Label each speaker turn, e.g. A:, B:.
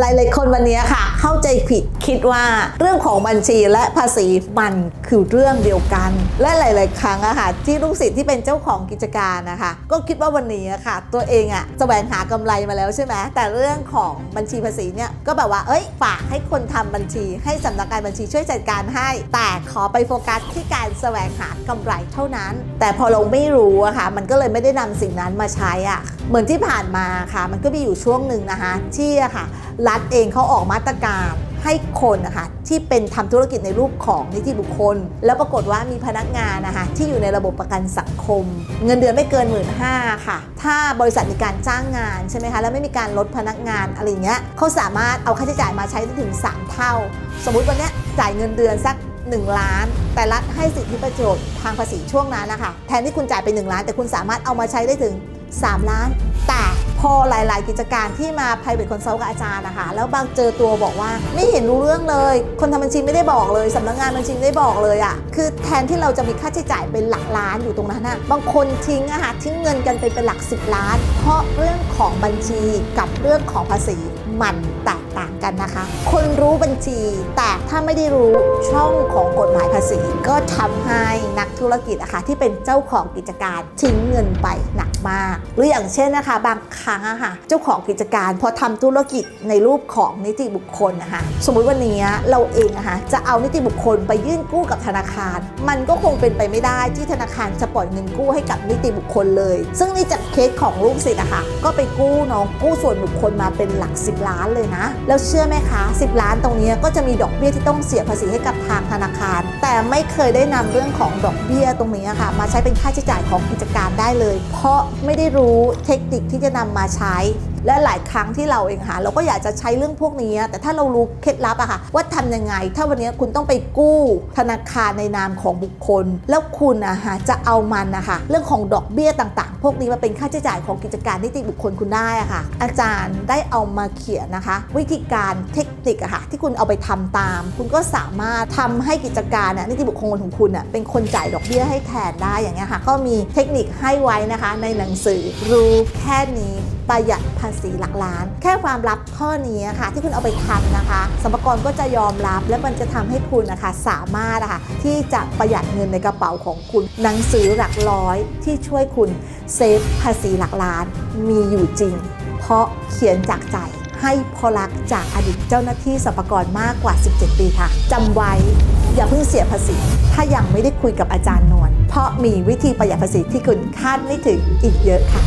A: หลาย ๆ คนวันนี้ค่ะ เข้าใจผิดคิดว่าเรื่องของบัญชีและภาษีมันคือเรื่องเดียวกัน และหลาย ๆ ครั้งอะค่ะ ที่ลูกศิษย์ที่เป็นเจ้าของกิจการนะคะ ก็คิดว่าวันนี้อะค่ะ ตัวเองอะแสวงหากำไรมาแล้วใช่ไหมแต่เรื่องของบัญชีภาษีเนี่ยก็แบบว่าเอ้ยฝากให้คนทำบัญชี ให้สำนักงานบัญชีช่วยจัดการให้ แต่ขอไปโฟกัสที่การแสวงหากำไรเท่านั้น แต่พอเราไม่รู้อะค่ะ มันก็เลยไม่ได้นำสิ่งนั้นมาใช้อะเหมือนที่ผ่านมาค่ะ มันก็มีอยู่ช่วงหนึ่งนะคะที่อะค่ะรัฐเองเขาออกมาตรการให้คนนะคะที่เป็นทำธุรกิจในรูปของนิติบุคคล แล้วปรากฏว่ามีพนักงานนะคะที่อยู่ในระบบประกันสังคม เงินเดือนไม่เกิน1 5ื่นห้าค่ะ ถ้าบริษัทมีการจ้างงานใช่ไหมคะแล้วไม่มีการลดพนักงานอะไรเงี้ยเขาสามารถเอาค่าใช้จ่ายมาใช้ได้ถึง 3 เท่า สมมุติวันนี้จ่ายเงินเดือนสัก 1 ล้าน แต่รัฐให้สิทธิประโยชน์ทางภาษีช่วงนั้นนะคะแทนที่คุณจ่ายไป 1 ล้าน แต่คุณสามารถเอามาใช้ได้ถึง 3 ล้านแต่ อหลาย ๆ กิจการที่มา private consult กับอาจารย์นะคะแล้วบางเจอตัวบอกว่า ไม่เห็นรู้เรื่องเลย คนทำบัญชีไม่ได้บอกเลยสำนักงานบัญชีไม่ได้บอกเลยอะ่ะคือแทนที่เราจะมีค่าใช้จ่ายเป็นหลักล้านอยู่ตรงนั้นนะบางคนทิ้งอะค่ะทิ้งเงินกันไปเป็นหลัก 10 ล้าน เพราะเรื่องของบัญชีกับเรื่องของภาษีมันแตกต่างกันนะคะ คนรู้บัญชีแต่ถ้าไม่ได้รู้ช่องของกฎหมายภาษี ก็ทำให้นักธุรกิจอะคะที่เป็นเจ้าของกิจการทิ้งเงินไปหนัก มาก หรืออย่างเช่นนะคะ บางครั้งอะค่ะเจ้าของกิจการพอทำธุรกิจในรูปของนิติบุคคลนะคะสมมุติวันนี้เราเองนะคะจะเอานิติบุคคลไปยื่นกู้กับธนาคาร มันก็คงเป็นไปไม่ได้ที่ธนาคารจะปล่อยเงินกู้ให้กับนิติบุคคลเลย ซึ่งนี่จากเคสของลูกศิษย์อะค่ะก็ไปกู้น้องกู้ส่วนบุคคลมาเป็นหลัก 10 ล้านเลยนะ แล้วเชื่อไหมคะ 10 ล้านตรงนี้ก็จะมีดอกเบี้ยที่ต้องเสียภาษีให้กับทางธนาคาร แต่ไม่เคยได้นำเรื่องของดอกเบี้ยตรงนี้อะค่ะมาใช้เป็นค่าใช้จ่ายของกิจการได้เลย เพราะไม่ได้รู้เทคนิคที่จะนำมาใช้ และหลายครั้งที่เราเองค่ะเราก็อยากจะใช้เรื่องพวกนี้ แต่ถ้าเรารู้เคล็ดลับอะค่ะว่าทำยังไง ถ้าวันนี้คุณต้องไปกู้ธนาคารในนามของบุคคล แล้วคุณอะค่ะจะเอามันนะคะเรื่องของดอกเบี้ยต่างๆ พวกนี้มาเป็นค่าใช้จ่ายของกิจการนิติบุคคลคุณได้อะค่ะ อาจารย์ได้เอามาเขียนนะคะ วิธีการเทคนิคอะค่ะที่คุณเอาไปทำตาม คุณก็สามารถทำให้กิจการนิติบุคคลของคุณน่ะเป็นคนจ่ายดอกเบี้ยให้แทนได้อย่างเงี้ยค่ะก็มีเทคนิคให้ไว้นะคะในหนังสือรู้แค่นี้ ประหยัดภาษีหลักล้าน แค่ความลับข้อนี้ค่ะ ที่คุณเอาไปทำนะคะสมภากรก็จะยอมรับ และมันจะทำให้คุณนะคะสามารถนะคะที่จะประหยัดเงินในกระเป๋าของคุณ หนังสือหลักร้อยที่ช่วยคุณเซฟภาษีหลักล้านมีอยู่จริง เพราะเขียนจากใจให้พอรักจากอดีตเจ้าหน้าที่สรรพากรมากกว่า 17 ปีค่ะจำไว้อย่าเพิ่งเสียภาษี ถ้ายังไม่ได้คุยกับอาจารย์นวลเพราะมีวิธีประหยัดภาษีที่คุณคาดไม่ถึงอีกเยอะค่ะ